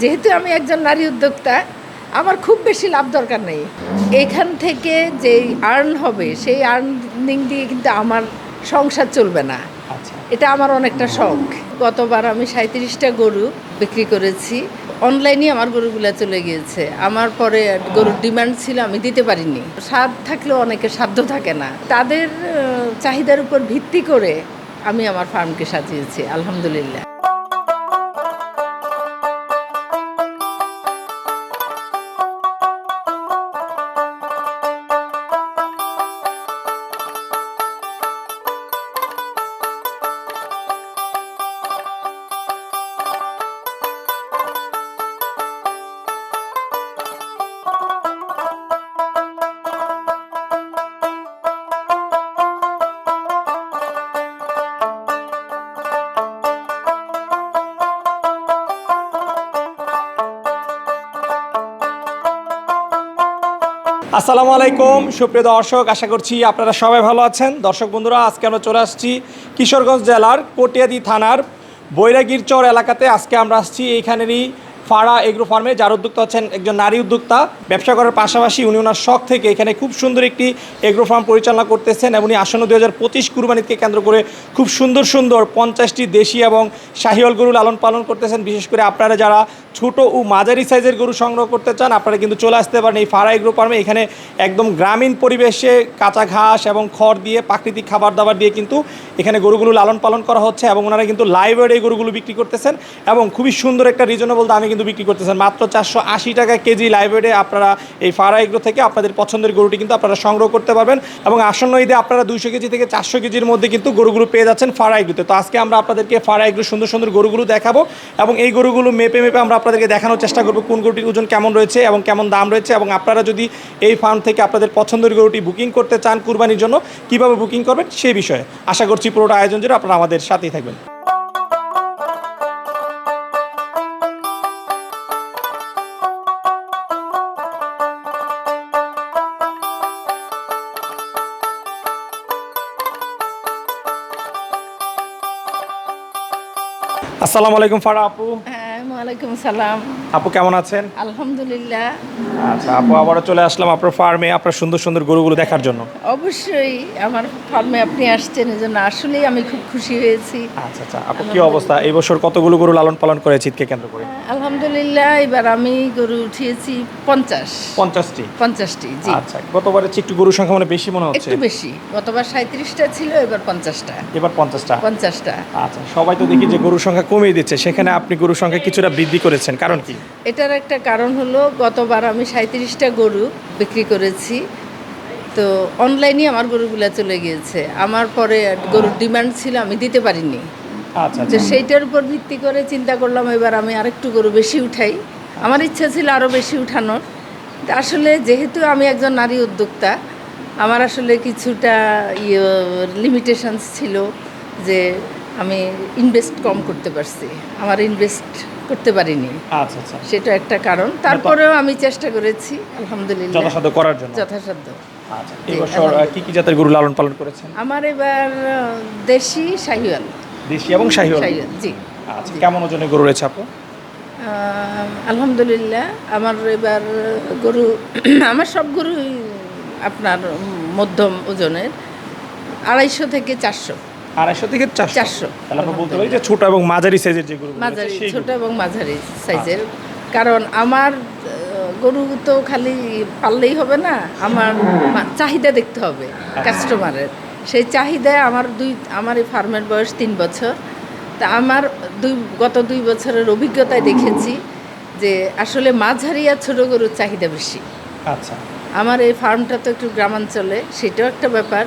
যেহেতু আমি একজন নারী উদ্যোক্তা আমার খুব বেশি লাভ দরকার নেই। এখান থেকে যে আর্ন হবে সেই আর্নিং দিয়ে কিন্তু আমার সংসার চলবে না। আচ্ছা। এটা আমার অনেকটা শখ। গতবার আমি সাঁত্রিশটা গরু বিক্রি করেছি। অনলাইনে আমার গরুগুলো চলে গিয়েছে। আমার পরে গরুর ডিমান্ড ছিল আমি দিতে পারিনি। স্বাদ থাকলেও অনেকের সাধ্য থাকে না। তাদের চাহিদার উপর ভিত্তি করে আমি আমার ফার্মকে সাজিয়েছি আলহামদুলিল্লাহ। আসসালামু আলাইকুম, সুপ্রিয় দর্শক, আশা করছি আপনারা সবাই ভালো আছেন। দর্শক বন্ধুরা, আজকে আমরা চলে আসছি কিশোরগঞ্জ জেলার কটিয়াদি থানার বৈরাগীর চর এলাকাতে। আজকে আমরা আসছি এইখানেরই ফাড়া এগ্রো ফার্মে, যার উদ্যোক্তা হচ্ছেন একজন নারী উদ্যোক্তা। ব্যবসা করার পাশাপাশি উনি ওনার শখ থেকে এখানে খুব সুন্দর একটি এগ্রো ফার্ম পরিচালনা করতেছেন এবং উনি আসন্ন দু হাজার পঁচিশ কুরবানিকে কেন্দ্র করে খুব সুন্দর সুন্দর পঞ্চাশটি দেশি এবং শাহিওয়াল গরু লালন পালন করতেছেন। বিশেষ করে আপনারা যারা ছোট ও মাঝারি সাইজের গরু সংগ্রহ করতে চান, আপনারা কিন্তু চলে আসতে পারেন এই ফাড়া এগ্রো ফার্মে। এখানে একদম গ্রামীণ পরিবেশে কাঁচা ঘাস এবং খড় দিয়ে প্রাকৃতিক খাবার দাবার দিয়ে কিন্তু এখানে গরুগুলো লালন পালন করা হচ্ছে এবং ওনারা কিন্তু এই গরুগুলো বিক্রি করতেছেন এবং খুবই সুন্দর একটা রিজনেবল দামে কিন্তু বিক্রি করতেছেন। মাত্র চারশো আশি টাকা কেজি লাইভ আপনারা এই ফাড়া এগ্রো থেকে আপনাদের পছন্দের গরুটি কিন্তু আপনারা সংগ্রহ করতে পারবেন এবং আসন্ন ঈদে আপনারা দুইশো কেজি থেকে চারশো কেজির মধ্যে কিন্তু গরুগুলো পেয়ে যাচ্ছেন ফাড়া এগ্রোতে। তো আজকে আমরা আপনাদেরকে ফাড়া এগ্রো সুন্দর সুন্দর গরুগুলো দেখাবো এবং এই গরুগুলো মেপে মেপে আমরা আপনাদেরকে দেখানোর চেষ্টা করব কোন গরুটির ওজন কেমন রয়েছে এবং কেমন দাম রয়েছে এবং আপনারা যদি এই ফার্ম থেকে আপনাদের পছন্দের গরুটি বুকিং করতে চান কুরবানির জন্য, কীভাবে বুকিং করবেন সেই বিষয়ে আশা করছি পুরোটা আয়োজন জন্য আপনারা আমাদের সাথেই থাকবেন। আসসালামু আলাইকুম ফারা আপু। হ্যাঁ ওয়ালাইকুম সালাম। আপু কেমন আছেন? আলহামদুলিল্লাহ। আচ্ছা আপু আবারও চলে আসলাম আপনার ফার্মে আপনার সুন্দর সুন্দর গরুগুলো দেখার জন্য। অবশ্যই আমার ফার্মে আপনি আসছেন এই জন্য আসলেই আমি খুব খুশি হয়েছি। আচ্ছা আচ্ছা আপু কি অবস্থা? এই বছর কতগুলো গরু লালন পালন করে শীতকে কেন্দ্র করে? আলহামদুলিল্লাহ এবার আমি গরু উঠিয়েছি পঞ্চাশ। পঞ্চাশটি? পঞ্চাশটি জি। আচ্ছা গতবারের চেয়ে একটু গরুর সংখ্যা মানে বেশি মনে হচ্ছে? একটু বেশি গতবার সাঁত্রিশটা ছিল এবার পঞ্চাশটা। এবার পঞ্চাশটা? পঞ্চাশটা। আচ্ছা সবাই তো দেখি যে গরুর সংখ্যা কমিয়ে দিচ্ছে সেখানে আপনি গরুর সংখ্যা কিছুটা বৃদ্ধি করেছেন কারণ কি? এটার একটা কারণ হলো গতবার আমি সাঁত্রিশটা গরু বিক্রি করেছি। তো অনলাইনে আমার গরুগুলো চলে গিয়েছে। আমার পরে গরুর ডিমান্ড ছিল আমি দিতে পারিনি। আচ্ছা তো আচ্ছা। সেইটার উপর ভিত্তি করে চিন্তা করলাম এবার আমি আরেকটু গরু বেশি উঠাই। আমার ইচ্ছা ছিল আরও বেশি উঠানোর। আসলে যেহেতু আমি একজন নারী উদ্যোক্তা আমার আসলে কিছুটা ইয়ে লিমিটেশনস ছিল যে আমি ইনভেস্ট কম করতে পারছি। আমার ইনভেস্ট করতে পারিনি। আচ্ছা আচ্ছা। সেটা একটা কারণ। তারপরেও আমি চেষ্টা করেছি আলহামদুলিল্লাহ। যথাসাধ্য করার জন্য। যথাসাধ্য। আচ্ছা এই কি কি জাতের গরু লালন পালন করেছেন? আমার এবার দেশি শাহিওয়াল। দেশি এবং শাহিওয়াল? জি। আচ্ছা কেমন ওজনের গরু রয়েছে আপু? আলহামদুলিল্লাহ আমার এবার গরু আমার সব গরুই আপনার মধ্যম ওজনের। আড়াইশো থেকে চারশো। আড়াইশো থেকে চারশো। তাহলে আমরা বলতে পারি যে ছোট এবং মাঝারি সাইজের যে গরু মাঝারি ছোট এবং মাঝারি সাইজের কারণ আমার গরু তো খালি পাললেই হবে না আমার চাহিদা দেখতে হবে কাস্টমারের সেই চাহিদায় আমার দুই আমার এই ফার্মের বয়স তিন বছর। তা আমার দুই গত দুই বছরের অভিজ্ঞতায় দেখেছি যে আসলে মাঝারি আর ছোটো গরুর চাহিদা বেশি। আচ্ছা। আমার এই ফার্মটা তো একটু গ্রামাঞ্চলে সেটাও একটা ব্যাপার।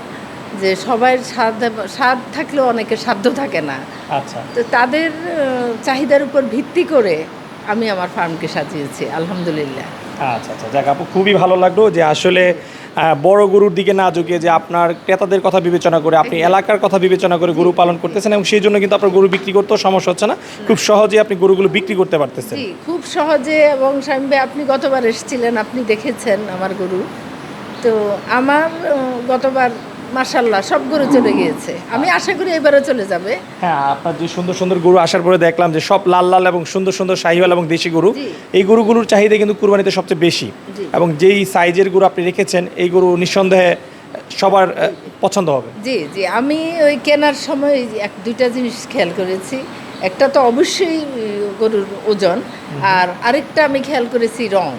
যে সবাই স্বাদ স্বাদ থাকলেও অনেকের সাধ্য থাকে না। আচ্ছা। তো তাদের চাহিদার উপর ভিত্তি করে আমি আমার ফার্মকে সাজিয়েছি আলহামদুলিল্লাহ। আচ্ছা আচ্ছা। যাক আপু খুবই ভালো লাগল যে আসলে বড় গরুর দিকে না ঝুঁকে যে আপনার ক্রেতাদের কথা বিবেচনা করে আপনি এলাকার কথা বিবেচনা করে গরু পালন করতেছেন এবং সেই জন্য কিন্তু আপনার গরু বিক্রি করতেও সমস্যা হচ্ছে না। খুব সহজে আপনি গরুগুলো বিক্রি করতে পারতেছেন। খুব সহজে এবং স্বামী ভাই, আপনি গতবার এসেছিলেন আপনি দেখেছেন আমার গরু। তো আমার গতবার মাসাল্লাহ সব গরু চলে গিয়েছে। আমি আশা করি এবারও চলে যাবে। হ্যাঁ আপনার যে সুন্দর সুন্দর গরু আসার পরে দেখলাম যে সব লাল লাল এবং সুন্দর সুন্দর শাহিওয়াল এবং দেশি গরু। এই গরুগুলোর চাহিদা কিন্তু কুরবানিতে সবচেয়ে বেশি। এবং যেই সাইজের গরু আপনি রেখেছেন এই গরু নিঃসন্দেহে সবার পছন্দ হবে। জি জি আমি ওই কেনার সময় এক দুইটা জিনিস খেয়াল করেছি। একটা তো অবশ্যই গরুর ওজন আর আরেকটা আমি খেয়াল করেছি রং।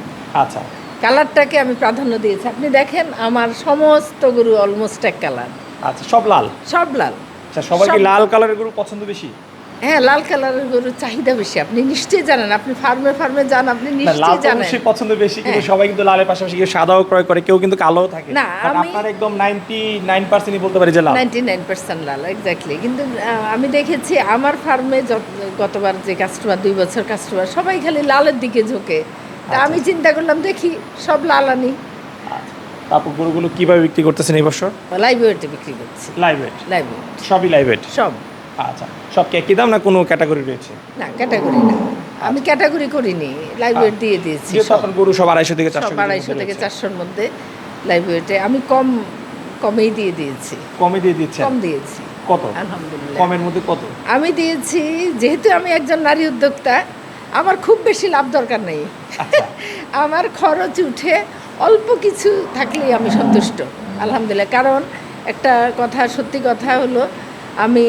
আচ্ছা। কালারটাকে আমি প্রাধান্য দিয়েছি। আপনি দেখেন আমার সমস্ত গরু অলমোস্ট এক কালার। আচ্ছা সব লাল? সব লাল। আচ্ছা সবার কি লাল কালারের গরু পছন্দ বেশি? হ্যাঁ লাল কালারের গরুর চাহিদা বেশি। আপনি নিশ্চয়ই জানেন আপনি ফার্মে ফার্মে যান আপনি লাল নিশ্চয়ই জানেন। অবশ্যই পছন্দ বেশি কিন্তু হ্যাঁ। সবাই কিন্তু লালের পাশাপাশি কেউ সাদাও ক্রয় করে কেউ কিন্তু কালোও থাকে। না, আপনার একদম নাইনটি নাইন পার্সেন্টই বলতে পারি যে লাল। নাইনটি নাইন পার্সেন্ট লাল এক্স্যাক্টলি কিন্তু আমি দেখেছি আমার ফার্মে গতবার যে কাস্টমার দুই বছর কাস্টমার সবাই খালি লালের দিকে ঝোঁকে। তা আমি চিন্তা করলাম দেখি সব লাল আনি তারপর গরুগুলো কীভাবে বিক্রি করতেছেন এই বছর? লাইভ ওয়েটে বিক্রি করছি। লাইভ ওয়েট লাইভ ওয়েট সবই লাইভ ওয়েট সব। আচ্ছা। সব কি একই দাম না কোনো ক্যাটাগরি রয়েছে? না ক্যাটাগরি না। আমি ক্যাটাগরি করিনি লাইভ ওয়েট দিয়ে দিয়েছি সব। গরু সব আড়াইশো থেকে চারশো আড়াইশো থেকে চারশোর মধ্যে লাইভ ওয়েটে আমি কম কমেই দিয়ে দিয়েছি। কমে দিয়ে দিচ্ছেন কম দিয়েছি। কত? আলহামদুলিল্লাহ। কমের মধ্যে কত? আমি দিয়েছি যেহেতু আমি একজন নারী উদ্যোক্তা আমার খুব বেশি লাভ দরকার নেই। আচ্ছা। আমার খরচ উঠে অল্প কিছু থাকলেই আমি সন্তুষ্ট আলহামদুলিল্লাহ। কারণ একটা কথা সত্যি কথা হলো আমি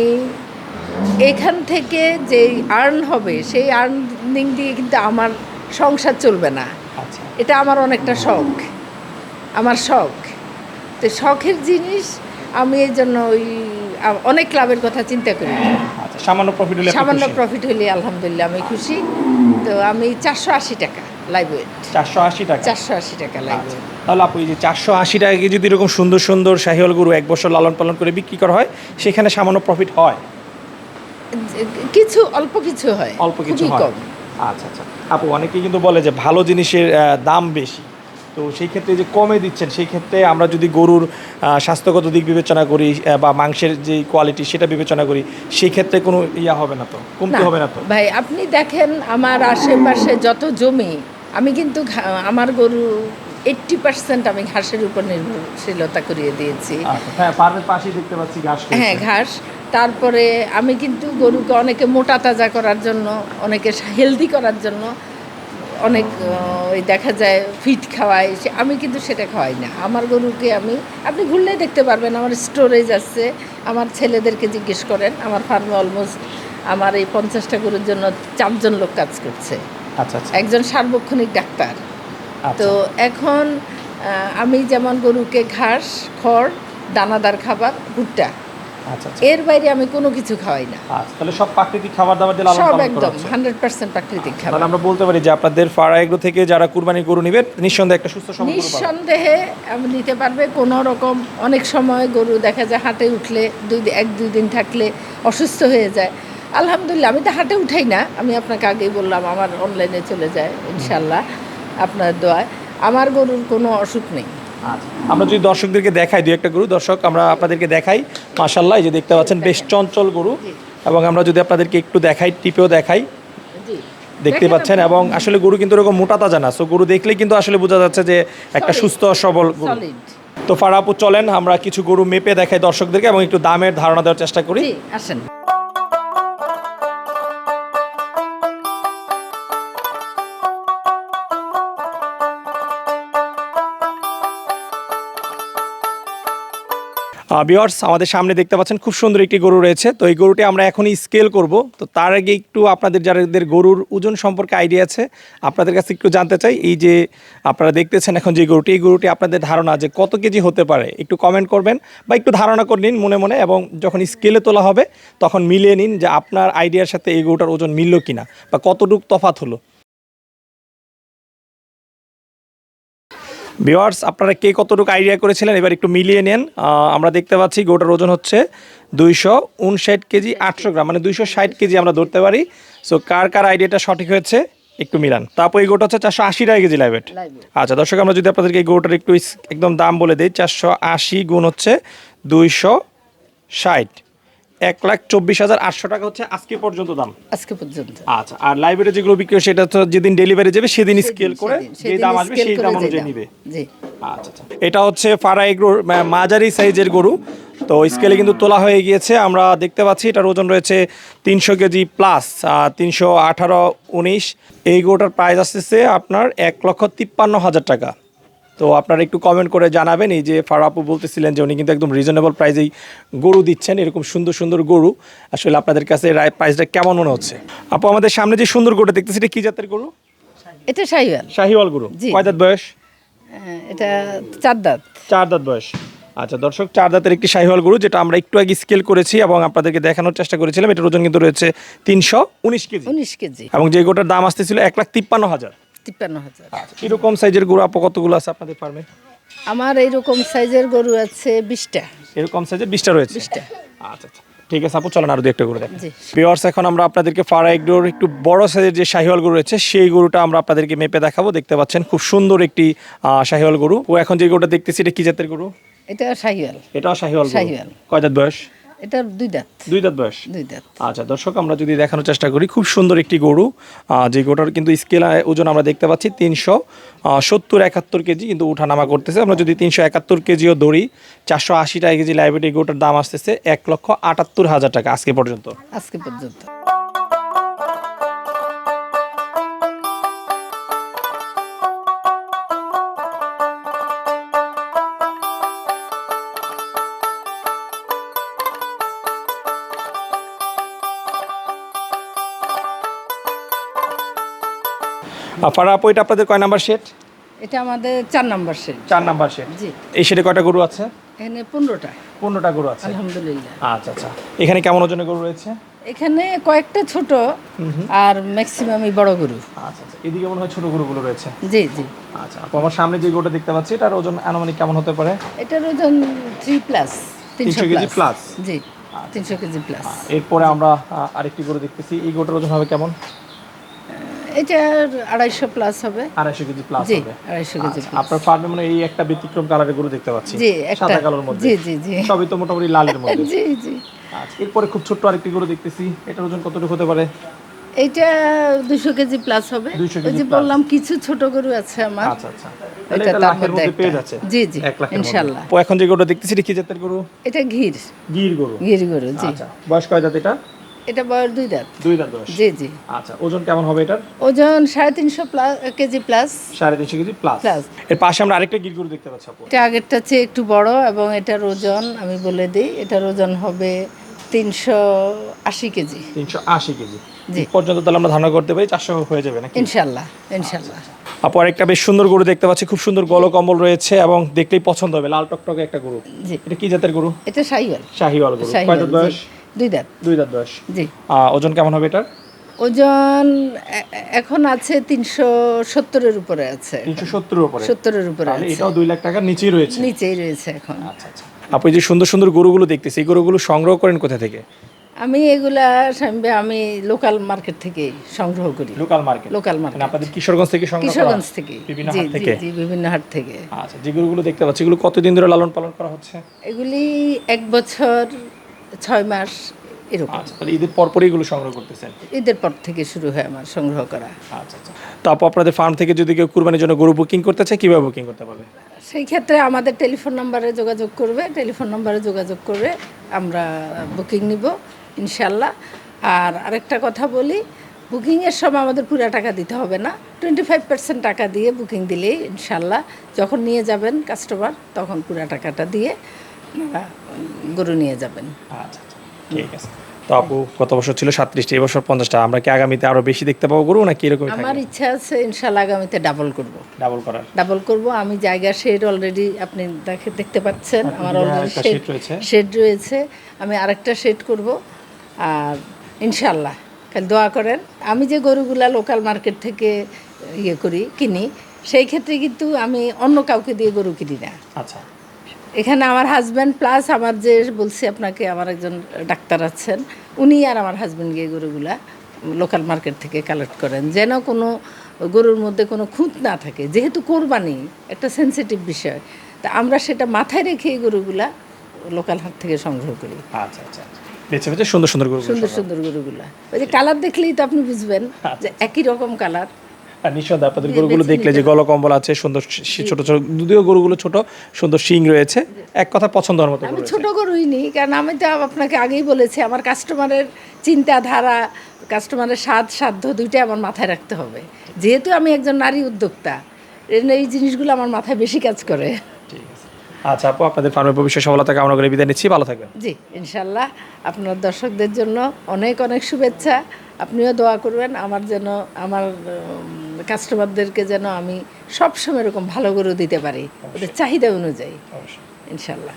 এখান থেকে যে আর্ন হবে সেই আর্নিং দিয়ে কিন্তু আমার সংসার চলবে না। আচ্ছা। এটা আমার অনেকটা শখ আমার শখ। তো শখের জিনিস আমি এই জন্য ওই অনেক লাভের কথা চিন্তা করি। আচ্ছা সামান্য প্রফিট হলে সামান্য প্রফিট হলে আলহামদুলিল্লাহ আমি খুশি। তো আমি চারশো আশি টাকা লাইভ ওয়েট চারশো আশি টাকা? চারশো আশি টাকা লাইভ আচ্ছা। তাহলে আপু এই যে চারশো আশি টাকাকে যদি এরকম সুন্দর সুন্দর শাহিওয়াল গরু এক বছর লালন পালন করে বিক্রি করা হয় সেখানে সামান্য প্রফিট হয়? কিছু অল্প কিছু হয়। অল্প কিছু হয়। আচ্ছা আচ্ছা। আপু অনেকেই কিন্তু বলে যে ভালো জিনিসের দাম বেশি। তো সেই ক্ষেত্রে যে কমে দিচ্ছেন সেই ক্ষেত্রে আমরা যদি গরুর স্বাস্থ্যগত দিক বিবেচনা করি বা মাংসের যে কোয়ালিটি সেটা বিবেচনা করি সেই ক্ষেত্রে কোনো ইয়া হবে না তো? কমতি হবে না তো? ভাই আপনি দেখেন আমার আশেপাশে যত জমি আমি কিন্তু আমার গরু এইট্টি পার্সেন্ট আমি ঘাসের উপর নির্ভরশীলতা করিয়ে দিয়েছি। আচ্ছা হ্যাঁ হ্যাঁ ঘাস। তারপরে আমি কিন্তু গরুকে অনেকে মোটা তাজা করার জন্য অনেকে হেলদি করার জন্য অনেক ওই দেখা যায় ফিট খাওয়াই সে- আমি কিন্তু সেটা খাওয়াই না। আমার গরুকে আমি আপনি ঘুরলেই দেখতে পারবেন আমার স্টোরেজ আছে। আমার ছেলেদেরকে জিজ্ঞেস করেন আমার ফার্মে অলমোস্ট আমার এই পঞ্চাশটা গরুর জন্য চারজন লোক কাজ করছে। আচ্ছা আচ্ছা। একজন সার্বক্ষণিক ডাক্তার। আচ্ছা। তো এখন আমি যেমন গরুকে ঘাস খড় দানাদার খাবার ভুট্টা এর বাইরে আমি কোনো কিছু খাওয়াই না। আচ্ছা তাহলে সব প্রাকৃতিক খাবার দাবার দিয়ে সব একদম হান্ড্রেড পার্সেন্ট প্রাকৃতিক খাবার। তাহলে আমরা বলতে পারি যে আপনাদের ফারা এগ্রো থেকে যারা কুরবানি গরু নেবে নিঃসন্দেহে একটা সুস্থ পাবে নিঃসন্দেহে আমি নিতে পারবে। কোনো রকম অনেক সময় গরু দেখা যায় হাটে উঠলে দুই এক দুই দিন থাকলে অসুস্থ হয়ে যায়। আলহামদুলিল্লাহ আমি তো হাটে উঠাই না। আমি আপনাকে আগেই বললাম আমার অনলাইনে চলে যায় ইনশাল্লাহ আপনার দোয়ায়। আমার গরুর কোনো অসুখ নেই। আচ্ছা আমরা যদি দর্শকদেরকে দেখাই দুই একটা গরু দর্শক আমরা আপনাদেরকে দেখাই। মাশাল্লাহ এই যে দেখতে পাচ্ছেন বেশ চঞ্চল গরু। এবং আমরা যদি আপনাদেরকে একটু দেখাই টিপেও দেখাই। দেখতে পাচ্ছেন এবং আসলে গরু কিন্তু এরকম মোটা তাজা না। সো গরু দেখলে কিন্তু আসলে বোঝা যাচ্ছে যে একটা. সুস্থ সবল গরু। তো ফারাপু চলেন আমরা কিছু গরু মেপে দেখাই দর্শকদেরকে এবং একটু দামের ধারণা দেওয়ার চেষ্টা করি। আসেন। বিয়ার্স আমাদের সামনে দেখতে পাচ্ছেন খুব সুন্দর একটি গরু রয়েছে। তো এই গরুটি আমরা এখনই স্কেল করব। তো তার আগে একটু আপনাদের যাদের গরুর ওজন সম্পর্কে আইডিয়া আছে, আপনাদের কাছে একটু জানতে চাই। এই যে আপনারা দেখতেছেন এখন যে গরুটি, এই গরুটি আপনাদের ধারণা যে কত কেজি হতে পারে? একটু কমেন্ট করবেন বা একটু ধারণা করে নিন মনে মনে এবং যখন স্কেলে তোলা হবে, তখন মিলিয়ে নিন যে আপনার আইডিয়ার সাথে এই গরুটার ওজন মিলল কিনা বা কতটুক তফাত হলো। ভিওয়ার্স আপনারা কে কতটুকু আইডিয়া করেছিলেন? এবার একটু মিলিয়ে নেন। আমরা দেখতে পাচ্ছি গোটার ওজন হচ্ছে দুইশো উনষাট কেজি আটশো গ্রাম মানে দুইশো ষাট কেজি আমরা ধরতে পারি। সো কার কার আইডিয়াটা সঠিক হয়েছে? একটু মিলান। তারপর এই গোটা হচ্ছে চারশো আশি টাকা কেজি লাইভেট আচ্ছা দর্শক আমরা যদি আপনাদেরকে এই গোটার একটু একদম দাম বলে দিই চারশো আশি গুণ হচ্ছে দুইশো ষাট। এক লাখ চব্বিশ হাজার আটশো টাকা হচ্ছে আজকে পর্যন্ত দাম। আজকে পর্যন্ত। আচ্ছা আর লাইব্রেরি যেগুলো বিক্রি সেটা তো যেদিন ডেলিভারি যাবে সেদিন স্কেল করে যে দাম আসবে সেই দাম অনুযায়ী। নিবে। আচ্ছা আচ্ছা। এটা হচ্ছে ফারা এগ্রোর মাঝারি সাইজের গরু। তো স্কেলে কিন্তু তোলা হয়ে গিয়েছে। আমরা দেখতে পাচ্ছি এটার ওজন রয়েছে তিনশো কেজি প্লাস তিনশো আঠারো উনিশ। এই গরুটার প্রাইস আসতেছে আপনার এক লক্ষ তিপ্পান্ন হাজার টাকা। তো আপনারা একটু কমেন্ট করে জানাবেন। এই যে ফারাপু বলতেছিলেন যে উনি কিন্তু একদম রিজনেবল প্রাইসেই গরু দিচ্ছেন এরকম সুন্দর সুন্দর গরু। আসলে আপনাদের কাছে প্রাইসটা কেমন মনে হচ্ছে? আপু আমাদের সামনে যে সুন্দর গরুটা দেখতেছি এটা কি জাতের গরু? এটা শাহিওয়াল। শাহিওয়াল গরু। কয় দাঁত বয়স? হ্যাঁ, এটা চার দাঁত। চার দাঁত বয়স। আচ্ছা দর্শক চার দাঁতের একটি শাহিওয়াল গরু যেটা আমরা একটু আগে স্কেল করেছি এবং আপনাদেরকে দেখানোর চেষ্টা করেছিলাম। এটার ওজন কিন্তু রয়েছে তিনশো উনিশ কেজি। উনিশ কেজি। এবং যে গোটার দাম আসতেছিল এক লাখ তিপ্পান্ন হাজার। তিপ্পান্ন হাজার। আচ্ছা এরকম সাইজের গরু আপু কতগুলো আছে আপনাদের ফার্মে আমার এইরকম সাইজের গরু আছে বিশটা। এরকম সাইজের বিশটা রয়েছে? বিশটা। আচ্ছা আচ্ছা ঠিক আছে আপু চলেন আরও দু একটা গরু দেখেন। ভিওয়ার্স এখন আমরা আপনাদেরকে ফারা এগডোর একটু বড় সাইজের যে শাহিওয়াল গরু রয়েছে সেই গরুটা আমরা আপনাদেরকে মেপে দেখাবো। দেখতে পাচ্ছেন খুব সুন্দর একটি শাহিওয়াল গরু। ও এখন যে গরুটা দেখতেছি এটা কি জাতের গরু? এটা শাহিওয়াল। এটাও শাহিওয়াল শাহিওয়াল। কয় দাঁত বয়স? এটা দুই দাঁত। দুই দাঁত বয়স? দুই দাঁত। আচ্ছা দর্শক আমরা যদি দেখানোর চেষ্টা করি খুব সুন্দর একটি গরু যে গরুটার কিন্তু স্কেল ওজন আমরা দেখতে পাচ্ছি তিনশো সত্তর একাত্তর কেজি কিন্তু উঠানামা করতেছে। আমরা যদি তিনশো একাত্তর কেজিও ধরি চারশো আশি টাকা কেজি লাইব্রেরি গরুটার দাম আসতেছে এক লক্ষ আটাত্তর হাজার টাকা আজকে পর্যন্ত। আজকে পর্যন্ত। ফারা আপু এটা আপনাদের কয় নাম্বার সেট? এটা আমাদের চার নম্বর সেট। চার নাম্বার সেট। জি। এই সেটে কয়টা গরু আছে? এখানে পনেরোটা। পনেরোটা গরু আছে। আলহামদুলিল্লাহ। আচ্ছা আচ্ছা। এখানে কেমন ওজনের গরু রয়েছে? এখানে কয়েকটা ছোট আর ম্যাক্সিমামই বড় গরু। আচ্ছা আচ্ছা। এদিকে মনে হয় ছোট গরুগুলো রয়েছে। জি জি। আচ্ছা আপু আমার সামনে যে গরুটা দেখতে পাচ্ছি এটার ওজন আনুমানিক কেমন হতে পারে? এটার ওজন থ্রি প্লাস তিনশো কেজি প্লাস জি তিনশো কেজি প্লাস এরপরে আমরা আরেকটি গরু দেখতেছি। এই গরুটার ওজন হবে কেমন? এটার আড়াইশো প্লাস হবে। আড়াইশো কেজি প্লাস হবে। আড়াইশো কেজি আচ্ছা, আপনার ফার্মে মানে এই একটা ব্যতিক্রম কালারের গরু দেখতে পাচ্ছি। জি সাদা কালোর মধ্যে। জি জি জি। সবই তো মোটামুটি লালের মধ্যে। জি জি। আচ্ছা এরপরে খুব ছোট্ট আরেকটি গরু দেখতেছি। এটার ওজন কতটুকু হতে পারে? এইটা দুশো কেজি প্লাস হবে। ওই যে বললাম কিছু ছোট গরু আছে আমার। আচ্ছা আচ্ছা। এটা এটা তার মধ্যে মধ্যে পেয়ে যাচ্ছে। জি, জি, এক লাখের ইনশাল্লাহ। মধ্যে। ও এখন যে গরুটা দেখতেছি কি জাতের গরু? এটা ঘির। গির। গরু গরু জি। আচ্ছা বয়স কয় দাঁত এটা? এটা বয়স দুই দাঁত। দুই দাঁত বয়স। জি জি। আচ্ছা ওজন কেমন হবে এটার? ওজন সাড়ে তিনশো প্লাস কেজি প্লাস সাড়ে তিনশো কেজি প্লাস Plus। এর পাশে আমরা আরেকটা গির গরু দেখতে পাচ্ছি আপু। এটা আগেরটা চেয়ে একটু বড় এবং এটার ওজন আমি বলে দিই এটার ওজন হবে তিনশো আশি কেজি। তিনশো আশি কেজি। জি। পর্যন্ত তাহলে আমরা ধারণা করতে পারি চারশো হয়ে যাবে নাকি? ইনশাল্লাহ ইনশাল্লাহ। আপু আরেকটা বেশ সুন্দর গরু দেখতে পাচ্ছি খুব সুন্দর গলকম্বল রয়েছে এবং দেখলেই পছন্দ হবে লাল টকটকে একটা গরু। এটা কি জাতের গরু? এটা শাহিওয়াল। শাহিওয়াল গরু। কয় বয়স। দুই দাঁত। দুই দাঁত বয়স। জি। ওজন কেমন হবে এটার? ওজন এখন আছে তিনশো সত্তরের উপরে আছে। তিনশো সত্তরের উপরে? সত্তরের উপরে এটাও দুই লাখ টাকার নিচেই রয়েছে। নিচেই রয়েছে এখন। আচ্ছা আচ্ছা। আপনি যে সুন্দর সুন্দর গরুগুলো দেখতেছি এই গরুগুলো সংগ্রহ করেন কোথা থেকে? আমি এগুলা স্বামী আমি লোকাল মার্কেট থেকে সংগ্রহ করি। লোকাল মার্কেট লোকাল মার্কেট আপনাদের কিশোরগঞ্জ থেকে সংগ্রহ কিশোরগঞ্জ থেকে। বিভিন্ন হাট থেকে? জি বিভিন্ন হাট থেকে। আচ্ছা যে গরুগুলো দেখতে পাচ্ছি এগুলো কতদিন ধরে লালন পালন করা হচ্ছে? এগুলি এক বছর ছয় মাস এরকম। আচ্ছা তাহলে ঈদের পরপরই এগুলো সংগ্রহ করতেছেন? ঈদের পর থেকে শুরু হয় আমার সংগ্রহ করা। আচ্ছা আচ্ছা। তো আপু আপনাদের ফার্ম থেকে যদি কেউ কুরবানির জন্য গরু বুকিং করতে চায় কীভাবে বুকিং করতে পারবে? সেই ক্ষেত্রে আমাদের টেলিফোন নাম্বারে যোগাযোগ করবে টেলিফোন নাম্বারে যোগাযোগ করে আমরা বুকিং নিব ইনশাল্লাহ আর আরেকটা কথা বলি বুকিংয়ের সময় আমাদের পুরো টাকা দিতে হবে না। টোয়েন্টি ফাইভ পার্সেন্ট টাকা দিয়ে বুকিং দিলেই ইনশাল্লাহ যখন নিয়ে যাবেন কাস্টমার তখন পুরো টাকাটা দিয়ে আপনারা গরু নিয়ে যাবেন। আচ্ছা আচ্ছা ঠিক আছে। তো আপু কত বছর ছিল সাতত্রিশটা এই বছর পঞ্চাশটা। আমরা কি আগামীতে আরও বেশি দেখতে পাবো গরু নাকি এরকম আমার ইচ্ছা আছে ইনশাল্লাহ আগামীতে ডাবল করব। ডাবল করার। ডাবল করব। আমি জায়গা শেড অলরেডি আপনি দেখে দেখতে পাচ্ছেন। আমার অলরেডি শেড রয়েছে। শেড রয়েছে। আমি আরেকটা শেড করব। আর ইনশাল্লাহ খালি দোয়া করেন। আমি যে গরুগুলা লোকাল মার্কেট থেকে ইয়ে করি কিনি সেই ক্ষেত্রে কিন্তু আমি অন্য কাউকে দিয়ে গরু কিনি না। আচ্ছা। এখানে আমার হাজব্যান্ড প্লাস আমার যে বলছি আপনাকে আমার একজন ডাক্তার আছেন উনি আর আমার হাজব্যান্ড গিয়ে গরুগুলা লোকাল মার্কেট থেকে কালেক্ট করেন। যেন কোনো গরুর মধ্যে কোনো খুঁত না থাকে। যেহেতু কোরবানি একটা সেন্সিটিভ বিষয় তা আমরা সেটা মাথায় রেখে এই গরুগুলা লোকাল হাট থেকে সংগ্রহ করি। আচ্ছা আচ্ছা বেছে বেছে সুন্দর সুন্দর গরু সুন্দর সুন্দর গরুগুলা। ওই যে কালার দেখলেই তো আপনি বুঝবেন যে একই রকম কালার আর নিঃসন্দেহে আপনাদের গরুগুলো দেখলে যে গলকম্বল আছে সুন্দর ছোট ছোট যদিও গরুগুলো ছোট সুন্দর শিং রয়েছে। এক কথা পছন্দ হওয়ার মতো আমি ছোট গরুই নিই কারণ আমি তো আপনাকে আগেই বলেছি আমার কাস্টমারের চিন্তাধারা কাস্টমারের স্বাদ সাধ্য দুইটাই আমার মাথায় রাখতে হবে। যেহেতু আমি একজন নারী উদ্যোক্তা এই এই জিনিসগুলো আমার মাথায় বেশি কাজ করে। আচ্ছা আপু আপনাদের ফার্মের ভবিষ্যৎ সফলতা কামনা করে বিদায় নিচ্ছি ভালো থাকবেন। জি ইনশাল্লাহ আপনার দর্শকদের জন্য অনেক অনেক শুভেচ্ছা। আপনিও দোয়া করবেন আমার যেন আমার কাস্টমারদেরকে যেন আমি সবসময় এরকম ভালো করে দিতে পারি ওদের চাহিদা অনুযায়ী। ইনশাল্লাহ